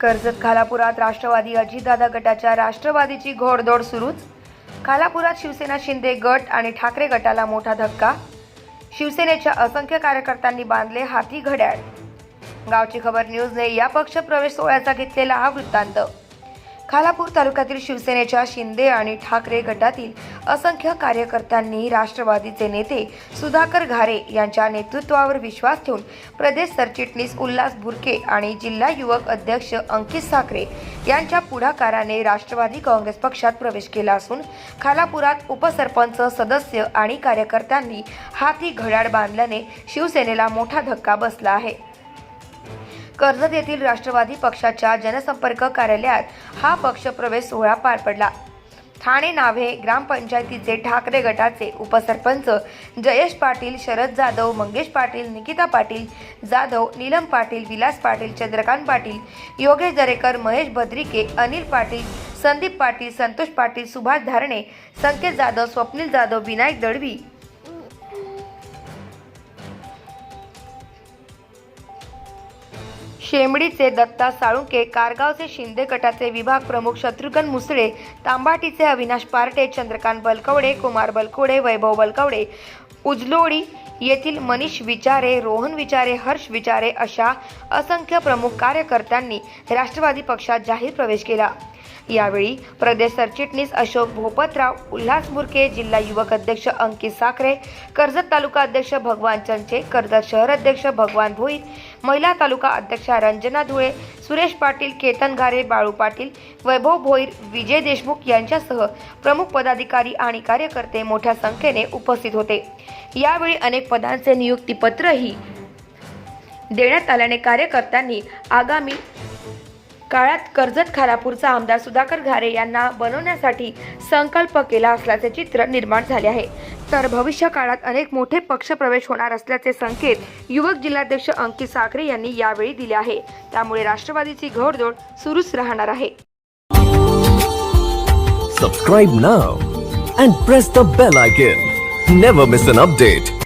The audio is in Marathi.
कर्जत खालापुरात राष्ट्रवादी अजितदादा गटाच्या राष्ट्रवादीची घोडदौड सुरूच. खालापुरात शिवसेना शिंदे गट आणि ठाकरे गटाला मोठा धक्का. शिवसेनेच्या असंख्य कार्यकर्त्यांनी बांधले हाती घड्याळ. गावची खबर न्यूजने या पक्ष प्रवेश सोहळ्याचा घेतलेला हा वृत्तांत. खालापूर तालुक्यातील शिवसेनेच्या शिंदे आणि ठाकरे गटातील असंख्य कार्यकर्त्यांनी राष्ट्रवादीचे नेते सुधाकर घारे यांच्या नेतृत्वावर विश्वास ठेवून प्रदेश सरचिटणीस उल्हास बुरके आणि जिल्हा युवक अध्यक्ष अंकित साखरे यांच्या पुढाकाराने राष्ट्रवादी काँग्रेस पक्षात प्रवेश केला असून खालापुरात उपसरपंच सदस्य आणि कार्यकर्त्यांनी हाती घड्याळ बांधल्याने शिवसेनेला मोठा धक्का बसला आहे. कर्जत येथील राष्ट्रवादी पक्षाच्या जनसंपर्क कार्यालयात हा पक्षप्रवेश सोहळा पार पडला. ठाणे नाव्हे ग्रामपंचायतीचे ठाकरे गटाचे उपसरपंच जयेश पाटील शरद जाधव मंगेश पाटील निकिता पाटील जाधव नीलम पाटील विलास पाटील चंद्रकांत पाटील योगेश दरेकर महेश भद्रिके अनिल पाटील संदीप पाटील संतोष पाटील सुभाष धारणे संकेत जाधव स्वप्नील जाधव विनायक दळवी शेमडीचे दत्ता साळुंके कारगावचे शिंदे गटाचे विभाग प्रमुख शत्रुघ्न मुसळे तांबाटीचे अविनाश पार्टे चंद्रकांत बलकवडे कुमार बलकवडे वैभव बलकवडे उजलोडी येथील मनीष विचारे रोहन विचारे हर्ष विचारे अशा असंख्य प्रमुख कार्यकर्त्यांनी राष्ट्रवादी पक्षात जाहीर प्रवेश केला. यावेळी प्रदेश सरचिटणीस अशोक भोपतराव उल्हास मुरके जिल्हा युवक अध्यक्ष अंकित साखरे कर्जत तालुका अध्यक्ष भगवान चंचे कर्जत शहर अध्यक्ष भगवान भोईत महिला तालुका अध्यक्षा रंजना धुळे सुरेश पाटील केतन घारे बाळू पाटील वैभव भोईर विजय देशमुख यांच्यासह प्रमुख पदाधिकारी आणि कार्यकर्ते मोठ्या संख्येने उपस्थित होते. यावेळी अनेक पदांचे नियुक्तीपत्रही देण्यात आल्याने कार्यकर्त्यांनी आगामी काळात कर्जत खारापूरचा आमदार सुधाकर घारे यांना बनवण्यासाठी संकल्प केला असल्याचे चित्र निर्माण झाले आहे तर भविष्य काळात अनेक मोठे पक्षप्रवेश होणार असल्याचे संकेत युवक जिल्हाध्यक्ष अंकित साखरे यांनी यावेळी दिले आहे त्यामुळे राष्ट्रवादीची घोडदौड सुरूच राहणार आहे Subscribe now and press the bell icon. Never miss an update.